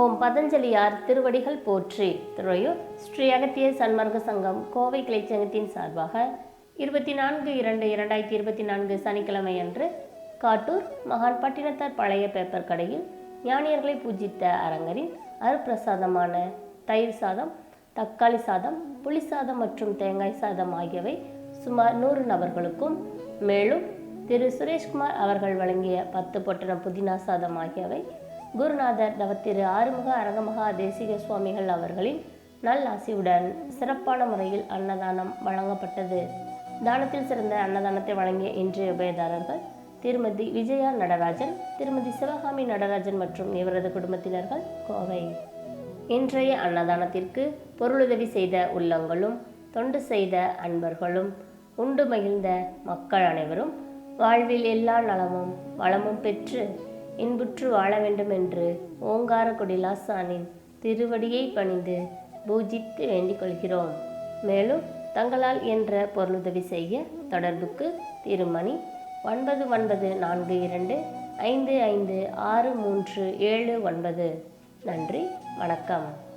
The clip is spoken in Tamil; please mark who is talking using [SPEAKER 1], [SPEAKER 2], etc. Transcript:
[SPEAKER 1] ஓம் பதஞ்சலியார் திருவடிகள் போற்றி. துறையூர் ஸ்ரீ அகத்திய சன்மார்க்க சங்கம் கோவை கிளைச்சங்கத்தின் சார்பாக இருபத்தி நான்கு இரண்டு இரண்டாயிரத்தி இருபத்தி நான்கு சனிக்கிழமை அன்று காட்டூர் மகான் பட்டினத்தார் பழைய பேப்பர் கடையில் ஞானியர்களை பூஜித்த அரங்கரின் அருப்பிரசாதமான தயிர் சாதம் தக்காளி சாதம் புளி சாதம் மற்றும் தேங்காய் சாதம் ஆகியவை சுமார் நூறு நபர்களுக்கும் மேலும் திரு சுரேஷ்குமார் அவர்கள் வழங்கிய பத்து பொட்டண புதினா சாதம் ஆகியவை குருநாதர் நவத்திரு ஆறுமுக அரங்கமகா தேசிக சுவாமிகள் அவர்களின் நல்லாசியுடன் சிறப்பான முறையில் அன்னதானம் வழங்கப்பட்டது. தானத்தில் சிறந்த அன்னதானத்தை வழங்கிய இன்றைய உபயதாரர்கள் திருமதி விஜயா நடராஜன் திருமதி சிவகாமி நடராஜன் மற்றும் இவரது குடும்பத்தினர்கள் கோவை. இன்றைய அன்னதானத்திற்கு பொருளுதவி செய்த உள்ளங்களும் தொண்டு செய்த அன்பர்களும் உண்டு மகிழ்ந்த மக்கள் அனைவரும் வாழ்வில் எல்லா நலமும் வளமும் பெற்று இன்புற்று வாழ வேண்டும் என்று ஓங்கார குடிலாசானின் திருவடியை பணிந்து பூஜித்து வேண்டிக் கொள்கிறோம். மேலும் தங்களால் என்ற பொருளுதவி செய்ய தொடர்புக்கு திருமணி ஒன்பது ஒன்பது நான்கு இரண்டு ஐந்து ஐந்து ஆறு மூன்று ஏழு ஒன்பது. நன்றி வணக்கம்.